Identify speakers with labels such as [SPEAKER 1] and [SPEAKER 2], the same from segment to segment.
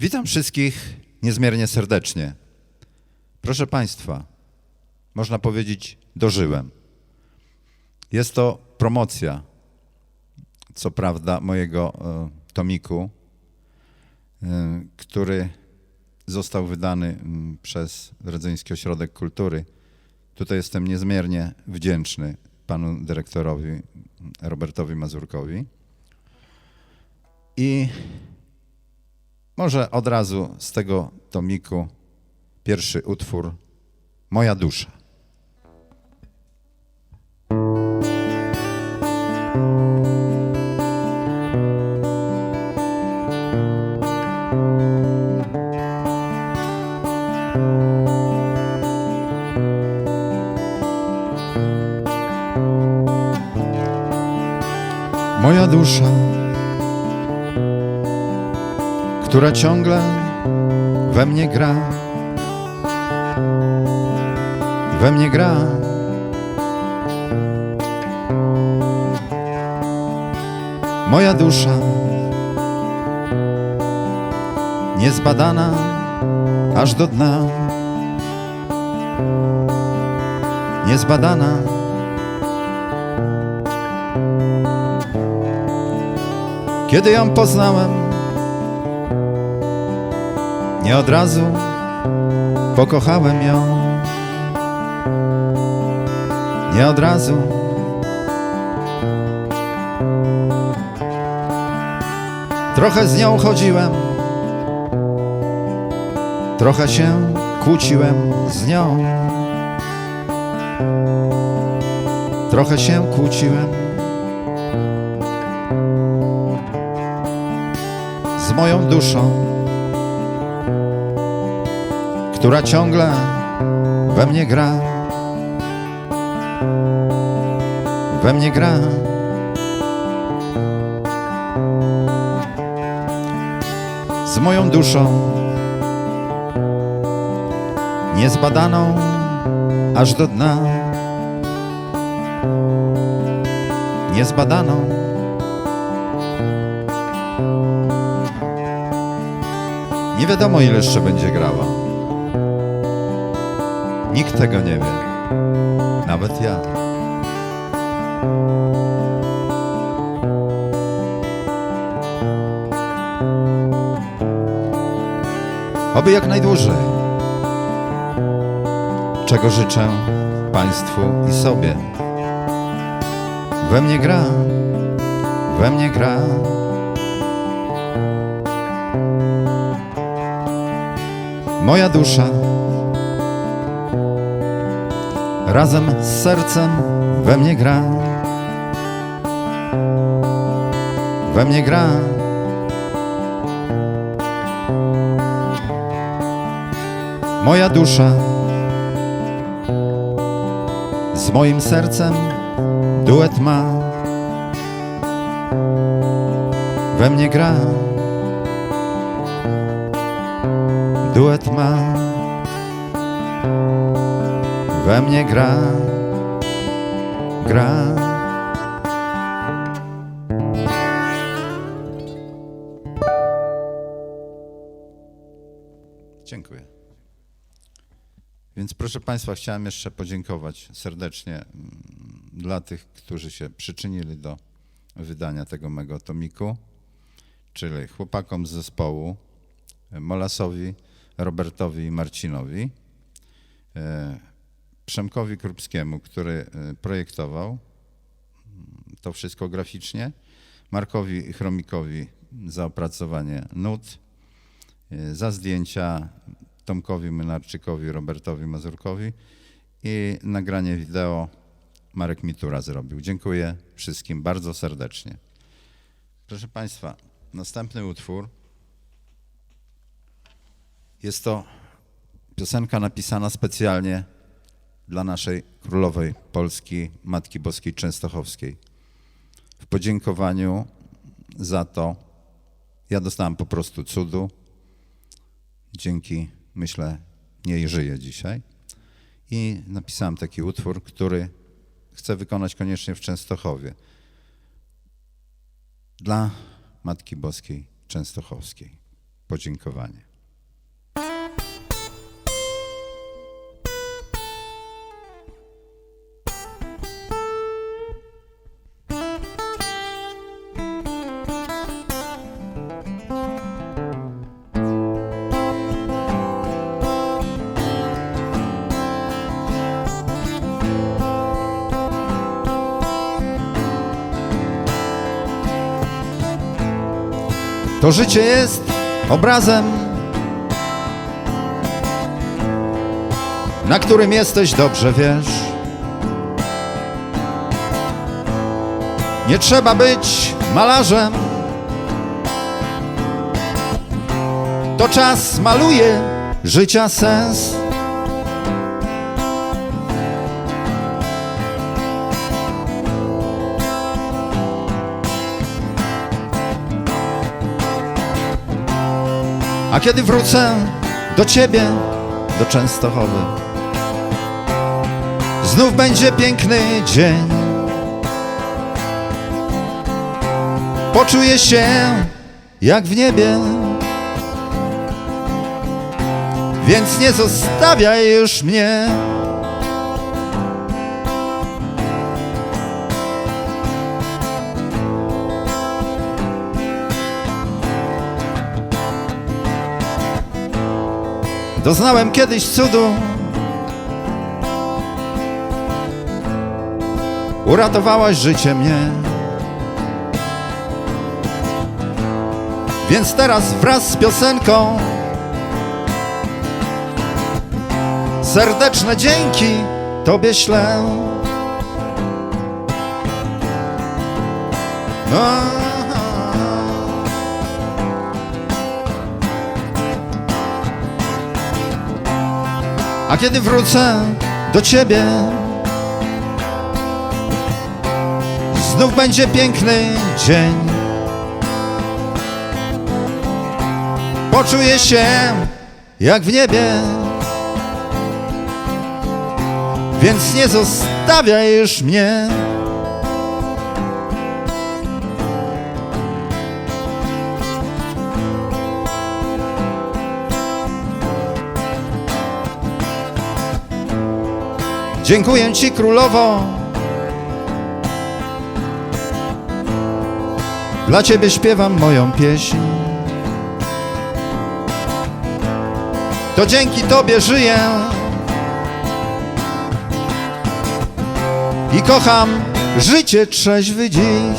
[SPEAKER 1] Witam wszystkich niezmiernie serdecznie. Proszę Państwa, można powiedzieć, dożyłem. Jest to promocja, co prawda, mojego e, tomiku, e, który został wydany przez Rodzyński Ośrodek Kultury. Tutaj jestem niezmiernie wdzięczny panu dyrektorowi Robertowi Mazurkowi. I może od razu z tego tomiku pierwszy utwór Moja dusza. Która ciągle we mnie gra, we mnie gra. Moja dusza, niezbadana aż do dna, niezbadana. Kiedy ją poznałem, nie od razu pokochałem ją. Nie od razu. Trochę z nią chodziłem, trochę się kłóciłem z nią. Trochę się kłóciłem. z moją duszą, która ciągle we mnie gra. We mnie gra. Z moją duszą, niezbadaną aż do dna. Niezbadaną. Nie wiadomo, ile jeszcze będzie grała. Nikt tego nie wie. Nawet ja. Oby jak najdłużej. Czego życzę Państwu i sobie. We mnie gra, we mnie gra. Moja dusza razem z sercem we mnie gra. We mnie gra. Moja dusza z moim sercem duet ma. We mnie gra. duet ma We mnie gra Gra Dziękuję. Więc proszę Państwa, chciałem jeszcze podziękować serdecznie mm, dla tych, którzy się przyczynili do wydania tego mego tomiku, czyli chłopakom z zespołu, Molasowi, Robertowi i Marcinowi, e, Przemkowi Krupskiemu, który e, projektował mm, to wszystko graficznie, Markowi Chromikowi za opracowanie nut, e, za zdjęcia Tomkowi Mynarczykowi, Robertowi Mazurkowi i nagranie wideo Marek Mitura zrobił. Dziękuję wszystkim bardzo serdecznie. Proszę Państwa, następny utwór jest to piosenka napisana specjalnie dla naszej królowej Polski, Matki Boskiej Częstochowskiej. W podziękowaniu za to ja dostałem po prostu cudu. Dzięki, myślę, niej żyję dzisiaj. I napisałem taki utwór, który chcę wykonać koniecznie w Częstochowie. Dla Matki Boskiej Częstochowskiej. podziękowanie. To życie jest obrazem, na którym jesteś dobrze wiesz. Nie trzeba być malarzem. To czas maluje życia sens. A kiedy wrócę do ciebie, do Częstochowy, znów będzie piękny dzień. Poczuję się jak w niebie, więc nie zostawiaj już mnie. Doznałem kiedyś cudu. Uratowałaś życie mnie. Więc teraz wraz z piosenką serdeczne dzięki Tobie ślę. A, A kiedy wrócę do ciebie, znów będzie piękny dzień. Poczuję się jak w niebie, więc nie zostawiaj już mnie. Dziękuję Ci królowo. Dla Ciebie śpiewam moją pieśń. To dzięki Tobie żyję. I kocham życie trzeźwy dziś.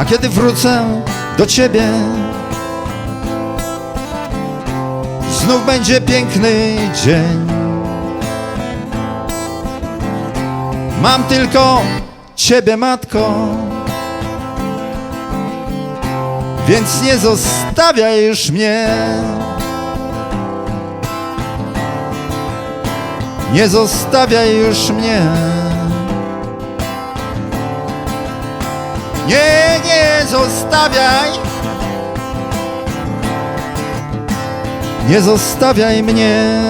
[SPEAKER 1] A kiedy wrócę do ciebie, znów będzie piękny dzień. Mam tylko ciebie, matko, więc nie zostawiaj już mnie. Nie zostawiaj już mnie. Nie, nie zostawiaj. Nie zostawiaj mnie.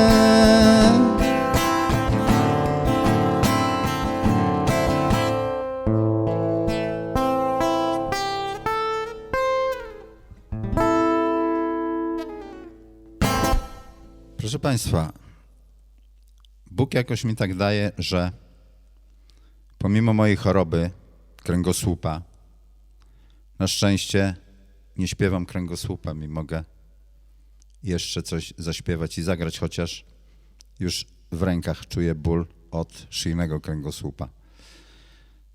[SPEAKER 1] Proszę Państwa, Bóg jakoś mi tak daje, że pomimo mojej choroby kręgosłupa, na szczęście nie śpiewam kręgosłupem i mogę jeszcze coś zaśpiewać i zagrać, chociaż już w rękach czuję ból od szyjnego kręgosłupa.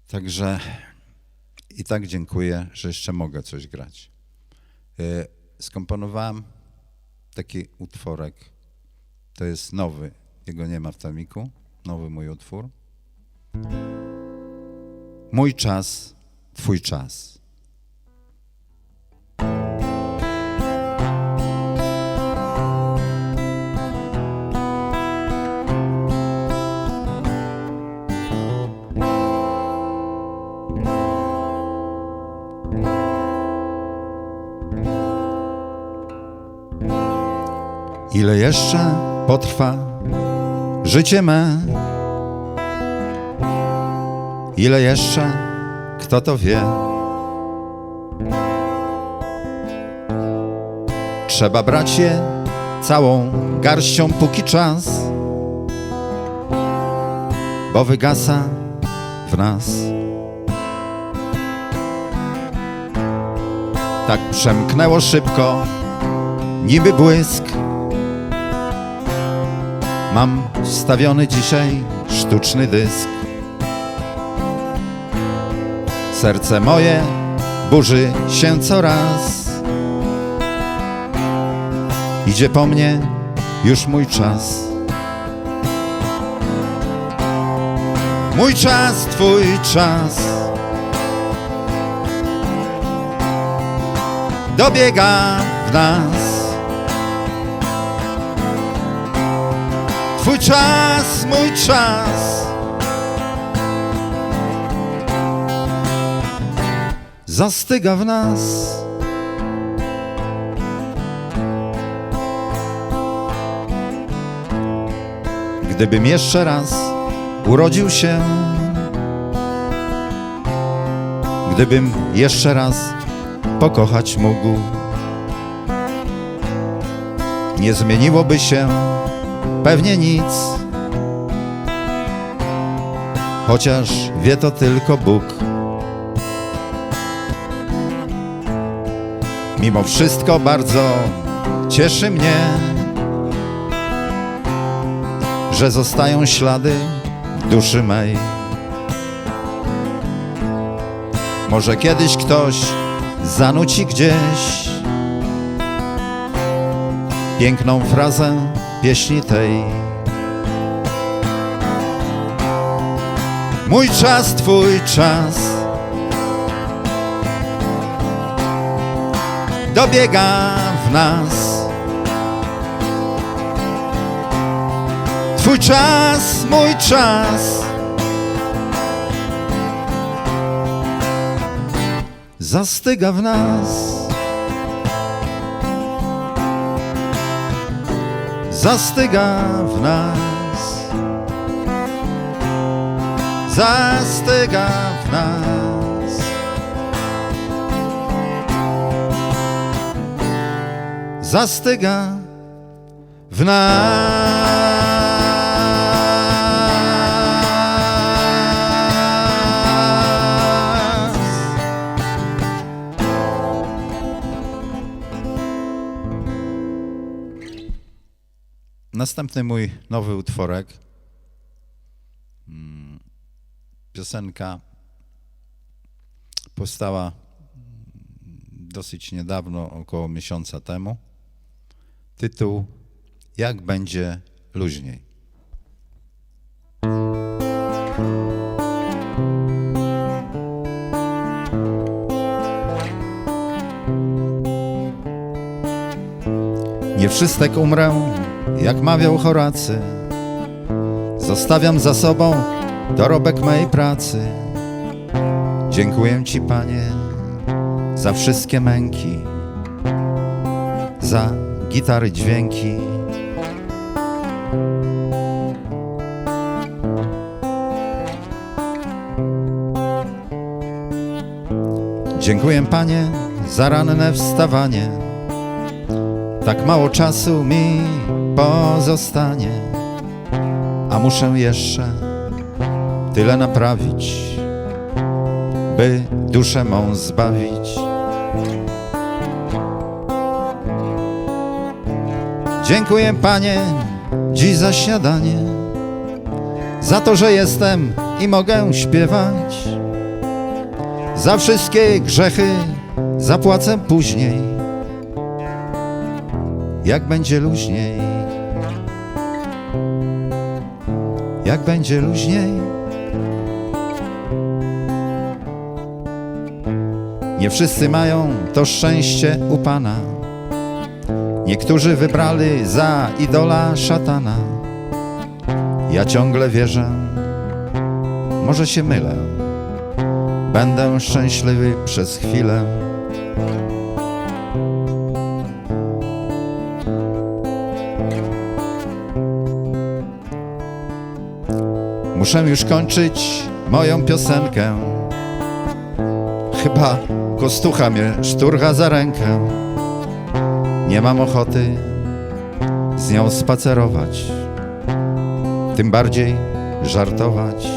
[SPEAKER 1] Także i tak dziękuję, że jeszcze mogę coś grać. Y, Skomponowałem taki utworek. To jest nowy, jego nie ma w tomiku. Nowy mój utwór. Mój czas, twój czas. Ile jeszcze potrwa życie me. Ile jeszcze, kto to wie? Trzeba brać je całą garścią póki czas, bo wygasa w nas. Tak przemknęło szybko, niby błysk. Mam wstawiony dzisiaj sztuczny dysk. Serce moje burzy się coraz. Idzie po mnie już mój czas. Mój czas, twój czas. Dobiega w nas. Czas, mój czas. Zastyga w nas. Gdybym jeszcze raz urodził się, gdybym jeszcze raz pokochać mógł, nie zmieniłoby się pewnie nic, chociaż wie to tylko Bóg. Mimo wszystko bardzo cieszy mnie, że zostają ślady duszy mej. Może kiedyś ktoś zanuci gdzieś piękną frazę pieśni tej. Mój czas, twój czas dobiega w nas. Twój czas, mój czas zastyga w nas. Zastyga w nas. Zastyga w nas. Zastyga w nas. Następny mój nowy utworek. Mm, Piosenka powstała dosyć niedawno, około miesiąca temu. Tytuł Jak będzie luźniej. Nie wszystek umrę, jak mawiał Horacy. Zostawiam za sobą dorobek mej pracy. Dziękuję Ci, Panie, za wszystkie męki, za gitary dźwięki. Dziękuję Panie za ranne wstawanie. Tak mało czasu mi pozostanie, a muszę jeszcze tyle naprawić, by duszę mą zbawić. Dziękuję Panie dziś za śniadanie, za to, że jestem i mogę śpiewać. Za wszystkie grzechy zapłacę później, jak będzie luźniej. Jak będzie luźniej. Nie wszyscy mają to szczęście u Pana. Niektórzy wybrali za idola szatana. Ja ciągle wierzę, może się mylę. Będę szczęśliwy przez chwilę. Muszę już kończyć moją piosenkę. Chyba kostucha mnie szturcha za rękę. Nie mam ochoty z nią spacerować, tym bardziej żartować.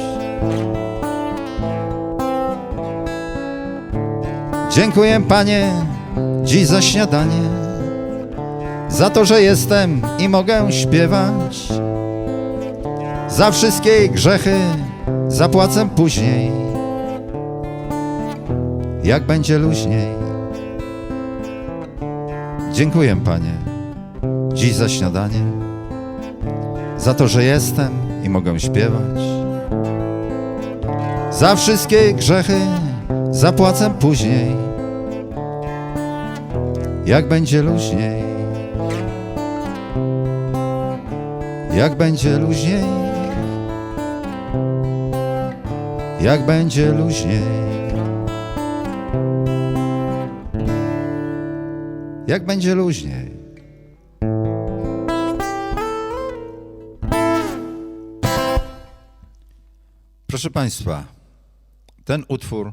[SPEAKER 1] Dziękuję panie dziś za śniadanie, za to, że jestem i mogę śpiewać. Za wszystkie grzechy zapłacę później, jak będzie luźniej. Dziękuję panie dziś za śniadanie, za to, że jestem i mogę śpiewać. Za wszystkie grzechy zapłacę później, jak będzie luźniej. Jak będzie luźniej, jak będzie luźniej, jak będzie luźniej. Proszę Państwa, ten utwór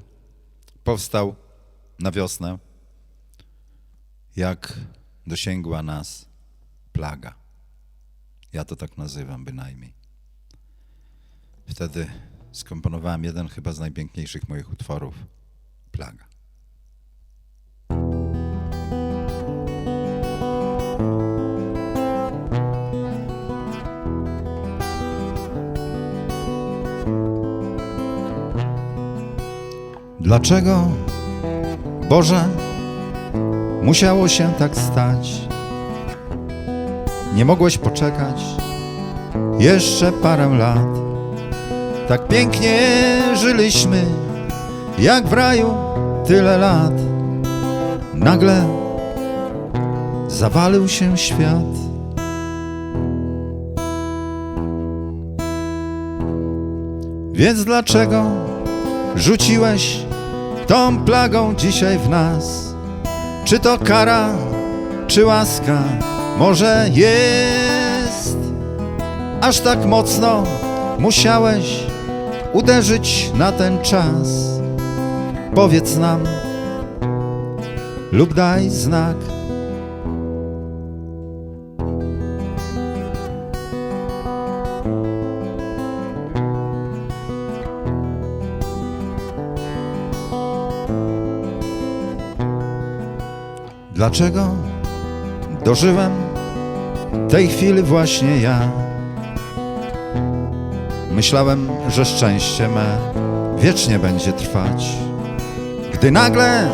[SPEAKER 1] powstał na wiosnę, jak dosięgła nas plaga. Ja to tak nazywam bynajmniej. Wtedy skomponowałem jeden chyba z najpiękniejszych moich utworów Plaga. Dlaczego, Boże, musiało się tak stać? Nie mogłeś poczekać jeszcze parę lat. Tak pięknie żyliśmy, jak w raju tyle lat. Nagle zawalił się świat. Więc dlaczego rzuciłeś tą plagą dzisiaj w nas? Czy to kara, czy łaska? Może jest aż tak mocno musiałeś uderzyć na ten czas. Powiedz nam lub daj znak. Dlaczego dożyłem tej chwili właśnie ja? Myślałem, że szczęście me wiecznie będzie trwać, gdy nagle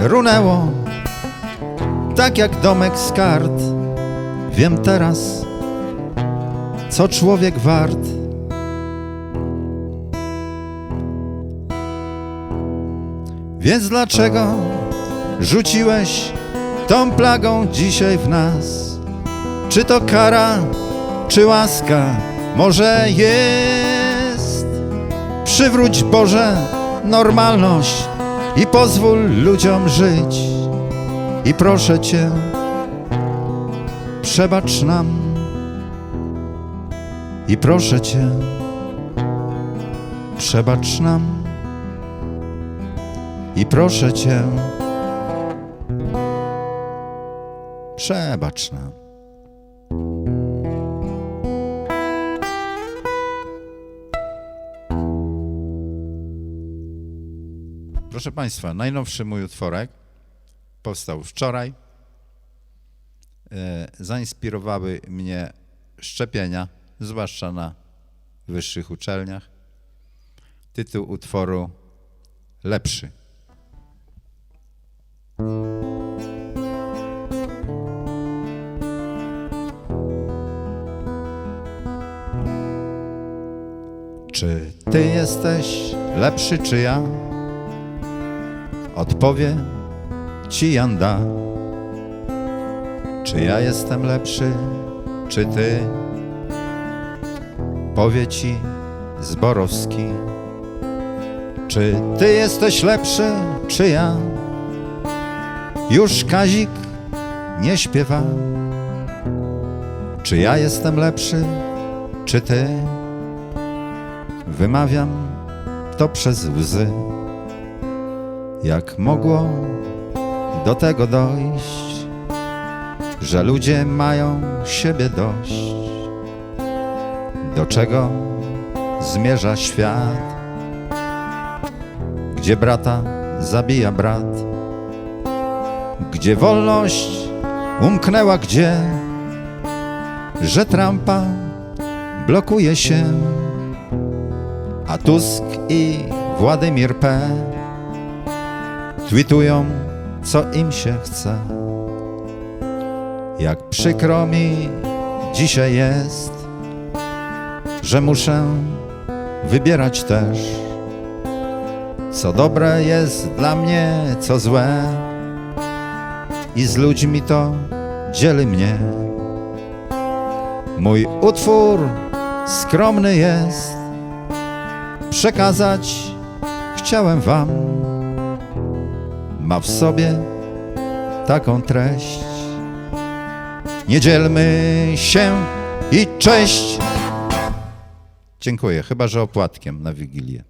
[SPEAKER 1] runęło, tak jak domek z kart. Wiem teraz, co człowiek wart. Więc dlaczego rzuciłeś tą plagą dzisiaj w nas? Czy to kara, czy łaska? Może jest? Przywróć Boże normalność i pozwól ludziom żyć. I proszę Cię, przebacz nam. I proszę Cię, przebacz nam. I proszę Cię, przebacz nam. Proszę Państwa, najnowszy mój utworek powstał wczoraj. E, Zainspirowały mnie szczepienia, zwłaszcza na wyższych uczelniach. Tytuł utworu Lepszy. Czy ty jesteś lepszy, czy ja? Odpowie ci Janda. Czy ja jestem lepszy, czy ty? Powie ci Zborowski. Czy ty jesteś lepszy, czy ja? Już Kazik nie śpiewa. Czy ja jestem lepszy, czy ty? wymawiam to przez łzy. Jak mogło do tego dojść, że ludzie mają siebie dość? Do czego zmierza świat? Gdzie brata zabija brat? Gdzie wolność umknęła gdzie? Że Trumpa blokuje się, a Tusk i Władimir P. tweetują, co im się chce. Jak przykro mi dzisiaj jest, że muszę wybierać też, co dobre jest dla mnie, co złe, i z ludźmi to dzieli mnie. Mój utwór skromny jest, przekazać chciałem Wam. Ma w sobie taką treść. Nie dzielmy się i cześć. Dziękuję, chyba że opłatkiem na Wigilię.